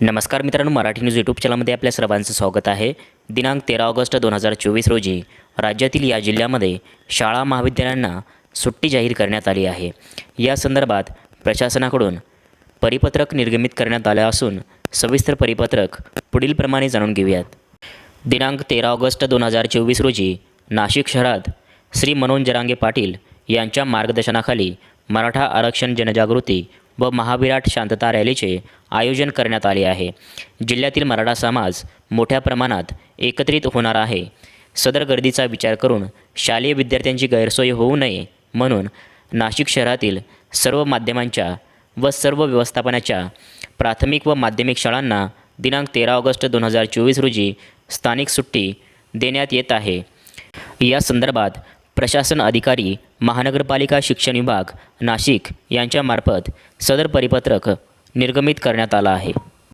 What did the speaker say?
नमस्कार मित्रांनो Marathi news YouTube चॅनलमध्ये आपल्या सर्वांचं स्वागत आहे. दिनांक तेरा ऑगस्ट दोन हजार चोवीस रोजी राज्यातील या जिल्ह्यामध्ये शाळा महाविद्यालयांना सुट्टी जाहीर करण्यात आली आहे. या संदर्भात प्रशासनाकडून परिपत्रक निर्गमित करण्यात आलं असून सविस्तर परिपत्रक पुढीलप्रमाणे जाणून घेऊयात. दिनांक तेरा ऑगस्ट दोन हजार चोवीस रोजी नाशिक शहरात श्री मनोज जरांगे पाटील यांच्या मार्गदर्शनाखाली मराठा आरक्षण जनजागृती व महाविराट शांतता रॅलीचे आयोजन करण्यात आले आहे. जिल्ह्यातील मराठा समाज मोठ्या प्रमाणात एकत्रित होणार आहे. सदर गर्दीचा विचार करून शालेय विद्यार्थ्यांची गैरसोय होऊ नये म्हणून नाशिक शहरातील सर्व माध्यमांच्या व सर्व व्यवस्थापनाच्या प्राथमिक व माध्यमिक शाळांना दिनांक तेरा ऑगस्ट दोन हजार चोवीस रोजी स्थानिक सुट्टी देण्यात येत आहे. या संदर्भात प्रशासन अधिकारी महानगरपालिका शिक्षण विभाग नाशिक यांच्यामार्फत सदर परिपत्रक निर्गमित करण्यात आलं आहे.